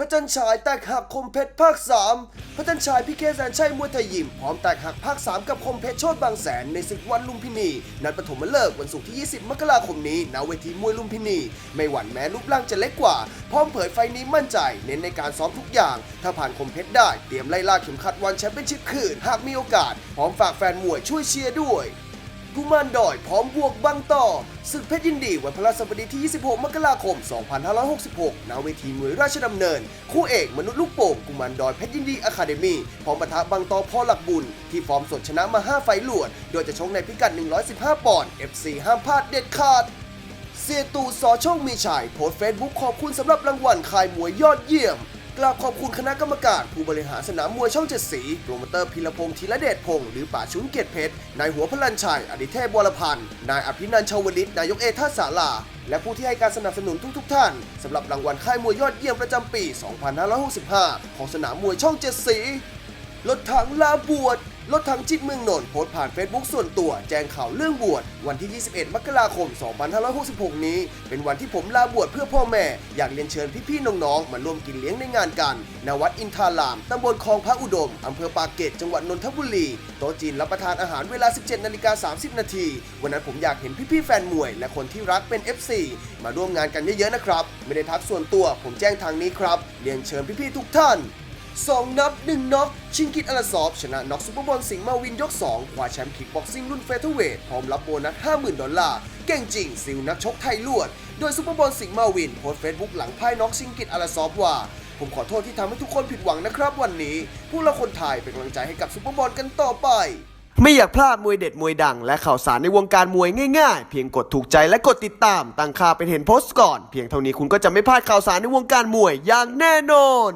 ระจันฉายแตกหักคมเพชรภาค 3 พระจันฉายพิเคแสนชัยมวยไทยยิมพร้อมแตกหักภาค 3 กับคมเพชรโชดบางแสนในศึกวันลุมพินี นัดปฐมฤกษ์วันศุกร์ที่ 20 มกราคมนี้ณเวทีมวยลุมพินี ไม่หวั่นแม้รูปร่างจะเล็กกว่า พร้อมเผยไฟนี้มั่นใจ เน้นในการซ้อมทุกอย่าง ถ้าผ่านคมเพชรได้เตรียมไล่ล่าเข็มขัดวันแชมเปี้ยนชิพคืนหากมีโอกาส พร้อมฝากแฟนมวยช่วยเชียร์ด้วย กุมารดอยพร้อมบวกบังต่อศึกเพชรยินดีวันพฤหัสบดีที่ 26 มกราคม 2566 ณ เวทีมวยราชดำเนิน คู่เอกมนุษย์ลูกโป่งกุมารดอยเพชรยินดีอะคาเดมี่พร้อมปะทะบังต่อพ่อหลักบุญ ที่ฟอร์มสดชนะมา 5 ไฟล์หลวด โดยจะชกในพิกัด 115 ปอนด์ FC ห้ามพลาดเด็ดขาดเสียตู่สอโชคมีชัยโพสเฟซบุ๊กขอบคุณสำหรับรางวัลคายมวยยอดเยี่ยม กราบขอบคุณคณะกรรมการ ผู้บริหารสนามมวยช่องเจ็ดสี โปรโมเตอร์พิรพงศ์ธีระเดชพงศ์หรือป่าชุนเกียรติเพชร นายหัวพลันชัย อดิเทพวรพันธ์ นายอภินันท์ชาวลิต นายกเอท่าสาลา และผู้ที่ให้การสนับสนุนทุก ๆทท่านสำหรับรางวัลค่ายมวยยอดเยี่ยมประจำปี 2565 ของสนามมวยช่องเจ็ดสี รถถังลาบวชรถถังจิตเมืองนนท์โพสต์ผ่านเฟซบุ๊กส่วนตัว แจ้งข่าวเรื่องบวชวันที่ 21 มกราคม 2566 นี้ เป็นวันที่ผมลาบวชเพื่อพ่อแม่ อยากเรียนเชิญพี่ๆน้องๆ มาร่วมกินเลี้ยงในงานกันณวัดอินทาราม ตำบลคลองพระอุดม อำเภอปากเกร็ดจังหวัดนนทบุรี โต๊ะจีนรับประทานอาหารเวลา 17 นาฬิกา 30 นาที วันนั้นผมอยากเห็นพี่ๆแฟนมวย และคนที่รักเป็น FC มาร่วมงานกันเยอะๆนะครับ ไม่ได้ทักส่วนตัว ผมแจ้งทางนี้ครับ เรียนเชิญพี่ๆทุกท่าน สองนับหนึ่งน็อกชิงกิตอลาซอฟชนะน็อกซุปเปอร์บอลสิงห์มาวินยก 2 คว้าแชมป์คิกบ็อกซิ่งรุ่นเฟเธอร์เวทพร้อมรับโบนัส 50,000 ดอลลาร์ เก่งจริง ซิลนักชกไทยลวด โดยซุปเปอร์บอลสิงห์มาวินโพสต์เฟซบุ๊กหลังพ่ายน็อกชิงกิตอลาซอฟว่า ผมขอโทษที่ทำให้ทุกคนผิดหวังนะครับวันนี้พวกเราคนไทยเป็นกำลังใจให้กับซุปเปอร์บอลกันต่อไปไม่อยากพลาดมวยเด็ดมวยดัง และข่าวสารในวงการมวยง่ายๆ เพียงกดถูกใจและกดติดตาม ตั้งค่าเป็นเห็นโพสต์ก่อน เพียงเท่านี้คุณก็จะไม่พลาดข่าวสารในวงการมวยอย่างแน่นอน